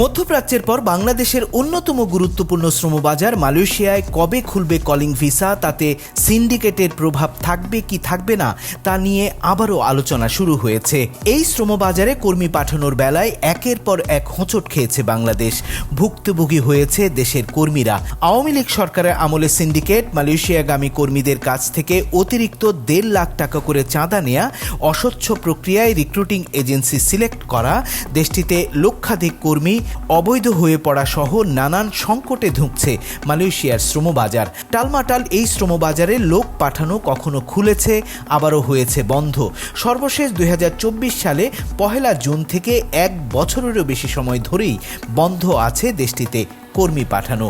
মধ্যপ্রাচ্যের পর বাংলাদেশের অন্যতম গুরুত্বপূর্ণ শ্রমবাজার মালয়েশিয়ায় কবে খুলবে কলিং ভিসা, তাতে সিন্ডিকেটের প্রভাব থাকবে কি থাকবে না, তা নিয়ে আবারও আলোচনা শুরু হয়েছে। এই শ্রমবাজারে কর্মী পাঠানোর বেলায় একের পর এক হোঁচট খেয়েছে বাংলাদেশ। ভুক্তভোগী হয়েছে দেশের কর্মীরা। আওয়ামী লীগ সরকারের আমলে সিন্ডিকেট, মালয়েশিয়াগামী কর্মীদের কাছ থেকে অতিরিক্ত দেড় লাখ টাকা করে চাঁদা নেয়া, অস্বচ্ছ প্রক্রিয়ায় রিক্রুটিং এজেন্সি সিলেক্ট করা, দেশটিতে লক্ষাধিক কর্মী অবৈধ হয়ে পড়া সহ নানান সংকটে ধুঁকছে মালয়েশিয়ার শ্রমবাজার। টালমাটাল এই শ্রমবাজারে লোক পাঠানো কখনো খুলেছে, আবারও হয়েছে বন্ধ। সর্বশেষ দুই হাজার চব্বিশ সালে পহেলা জুন থেকে এক বছরেরও বেশি সময় ধরেই বন্ধ আছে দেশটিতে। কর্মী পাঠানো।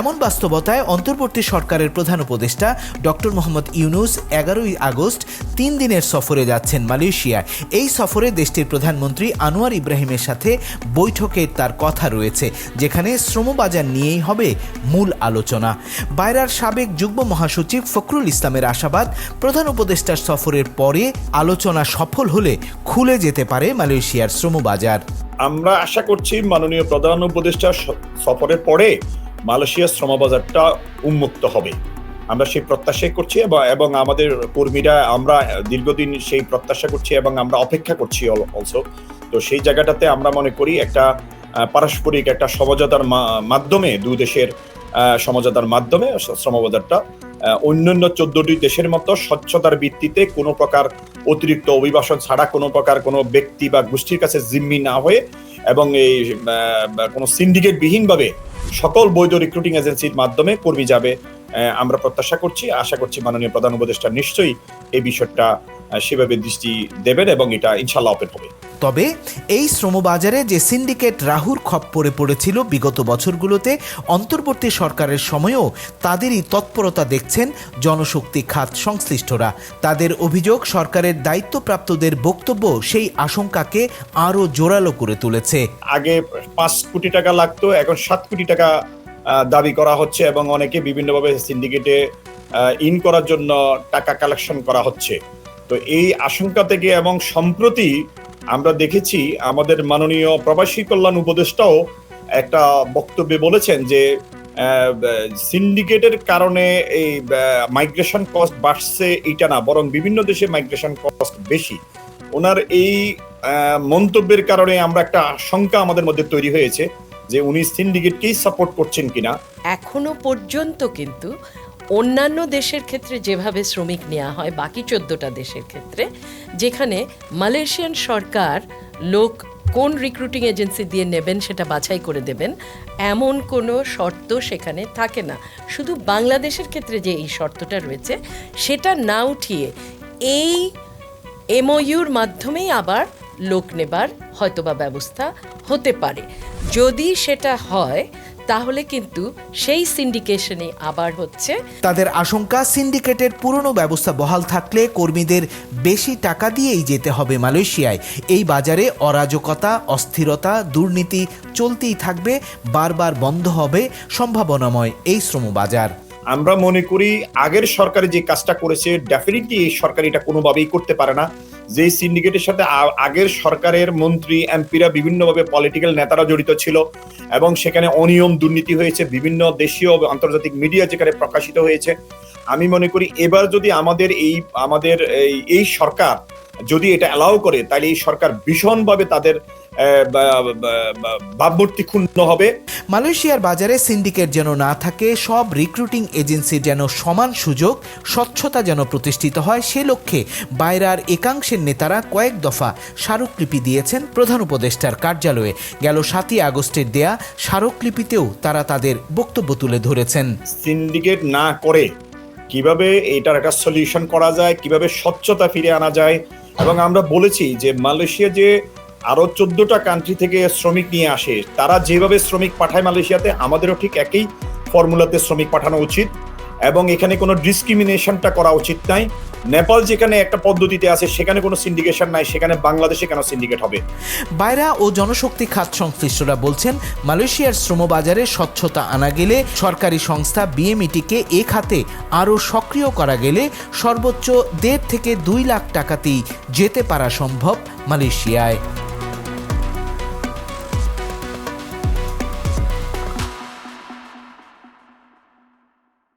এমন বাস্তবতায় অন্তর্বর্তী সরকারের প্রধান উপদেষ্টা ডক্টর মোহাম্মদ ইউনুস এগারোই আগস্ট তিন দিনের সফরে যাচ্ছেন মালয়েশিয়া এই সফরে দেশটির প্রধানমন্ত্রী আনোয়ার ইব্রাহিমের সাথে বৈঠকে তার কথা রয়েছে, যেখানে শ্রমবাজার নিয়েই হবে মূল আলোচনা। বাইরার সাবেক যুগ্ম মহাসচিব ফখরুল ইসলামের আশাবাদ, প্রধান উপদেষ্টার সফরের পরে আলোচনা সফল হলে খুলে যেতে পারে মালয়েশিয়ার শ্রমবাজার। আমরা আশা করছি মাননীয় প্রধান উপদেষ্টা সফরের পরে মালয়েশিয়ার শ্রমবাজারটা উন্মুক্ত হবে। আমরা সেই প্রত্যাশাই করছি এবং- আমাদের কর্মীরা আমরা দীর্ঘদিন সেই প্রত্যাশা করছি এবং আমরা অপেক্ষা করছি অলসো তো সেই জায়গাটাতে আমরা মনে করি একটা পারস্পরিক একটা সমঝোতার মাধ্যমে দুই দেশের সমঝোতার মাধ্যমে শ্রমবাজারটা অন্যান্য চোদ্দটি দেশের মতো স্বচ্ছতার ভিত্তিতে কোনো প্রকার অতিরিক্ত অভিবাসন ছাড়া কোনো প্রকার কোনো ব্যক্তি বা গোষ্ঠীর কাছে জিম্মি না হয়ে এবং এই কোনো সিন্ডিকেট বিহীনভাবে সকল বৈধ রিক্রুটিং এজেন্সির মাধ্যমে কর্মী যাবে আমরা প্রত্যাশা করছি। আশা করছি মাননীয় প্রধান উপদেষ্টা নিশ্চয়ই এই বিষয়টা সেভাবে দৃষ্টি দেবেন এবং এটা ইনশাল্লাহ ওপেন হবে। তবে এই শ্রমবাজারে যে সিন্ডিকেট রাহুর খপ্পরে পড়েছিল বিগত বছরগুলোতে অন্তর্বর্তী সরকারের সময়েও তাদেরই তৎপরতা দেখছেন জনশক্তি খাত সংশ্লিষ্টরা। তাদের অভিযোগ সরকারের দায়িত্বপ্রাপ্তদের বক্তব্য সেই আশঙ্কাকে আরও জোরালো করে তুলেছে। আগে পাঁচ কোটি টাকা লাগতো এখন সাত কোটি টাকা দাবি করা হচ্ছে এবং অনেকে বিভিন্নভাবে সিন্ডিকেটে ইন করার জন্য টাকা কালেকশন করা হচ্ছে। তো এই আশঙ্কা থেকে এবং সম্প্রতি আমরা দেখেছি আমাদের মাননীয় প্রবাসী কল্যাণ উপদেষ্টাও একটা বক্তব্যে বলেছেন যে সিন্ডিকেটের কারণে এই মাইগ্রেশন কস্ট বাড়ছে এটা না, বরং বিভিন্ন দেশে মাইগ্রেশন কস্ট বেশি। ওনার এই মন্তব্যের কারণে আমরা একটা আশঙ্কা আমাদের মধ্যে তৈরি হয়েছে যে উনি সিন্ডিকেটকেই সাপোর্ট করছেন কিনা। এখনও পর্যন্ত কিন্তু অন্যান্য দেশের ক্ষেত্রে যেভাবে শ্রমিক নেওয়া হয়, বাকি চোদ্দোটা দেশের ক্ষেত্রে, যেখানে মালয়েশিয়ান সরকার লোক কোন রিক্রুটিং এজেন্সি দিয়ে নেবেন সেটা বাছাই করে দেবেন, এমন কোনো শর্ত সেখানে থাকে না। শুধু বাংলাদেশের ক্ষেত্রে যে এই শর্তটা রয়েছে, সেটা না উঠিয়ে এই এমওইউর মাধ্যমেই আবার লোক নেবার হয়তোবা ব্যবস্থা হতে পারে। যদি সেটা হয় তাহলে কিন্তু সেই সিন্ডিকেশনে আবার হচ্ছে। তাদের আশঙ্কা, সিন্ডিকেটের পুরনো ব্যবস্থা বহাল থাকলে কর্মীদের বেশি টাকা দিয়েই যেতে হবে মালয়েশিয়ায়। এই বাজারে অরাজকতা, অস্থিরতা, দুর্নীতি চলতেই থাকবে, বারবার বন্ধ হবে সম্ভাবনাময় এই শ্রমবাজার। আমরা মনে করি আগের সরকার যে কাজটা করেছে ডেফিনেটলি এই সরকার এটা কোনোভাবেই করতে পারে না। যে সিন্ডিকেটের সাথে আগের সরকারের মন্ত্রী, এমপিরা বিভিন্নভাবে পলিটিক্যাল নেতারা জড়িত ছিল এবং সেখানে অনিয়ম দুর্নীতি হয়েছে, বিভিন্ন দেশীয় আন্তর্জাতিক মিডিয়া যেখানে প্রকাশিত হয়েছে। আমি মনে করি এবার যদি আমাদের এই আমাদের এই সরকার যদি এটা অ্যালাউ করে, তাহলে এই সরকার ভীষণভাবে তাদের ভাবমূর্তি ক্ষুণ্ণ হবে। মালয়েশিয়ার বাজারে সিন্ডিকেট যেন না থাকে সব রিক্রুটিং এজেন্সির যেন সমান সুযোগ স্বচ্ছতা যেন প্রতিষ্ঠিত হয় সে লক্ষ্যে বাইরার একাংশের নেতারা কয়েক দফা স্মারকলিপি দিয়েছেন প্রধান উপদেষ্টার কার্যালয়ে। গেল সাতই আগস্টের দেয়া স্মারকলিপিতেও তারা তাদের বক্তব্য তুলে ধরেছেন। সিন্ডিকেট না করে কীভাবে এটার একটা সলিউশন করা যায় কীভাবে স্বচ্ছতা ফিরে আনা যায়? এবং আমরা বলেছি যে মালয়েশিয়া যে আরও চোদ্দটা কান্ট্রি থেকে শ্রমিক নিয়ে আসে। তারা যেভাবে শ্রমিক পাঠায় মালয়েশিয়াতে, আমাদেরও ঠিক একই ফর্মুলাতে শ্রমিক পাঠানো উচিত। এবং এখানে কোনো ডিসক্রিমিনেশনটা করা উচিত নাই। নেপাল যেখানে একটা পদ্ধতিতে আছে, সেখানে কোনো সিন্ডিকেশন নাই, সেখানে বাংলাদেশে কেন সিন্ডিকেট হবে? বাইরা ও জনশক্তি খাত সংশ্লিষ্টরা বলছেন, মালয়েশিয়ার শ্রমবাজারে স্বচ্ছতা আনা গেলে সরকারি সংস্থা বিএমইটিকে এ খাতে আরও সক্রিয় করা গেলে সর্বোচ্চ দেড় থেকে দুই লাখ টাকাতেই যেতে পারা সম্ভব মালয়েশিয়ায়।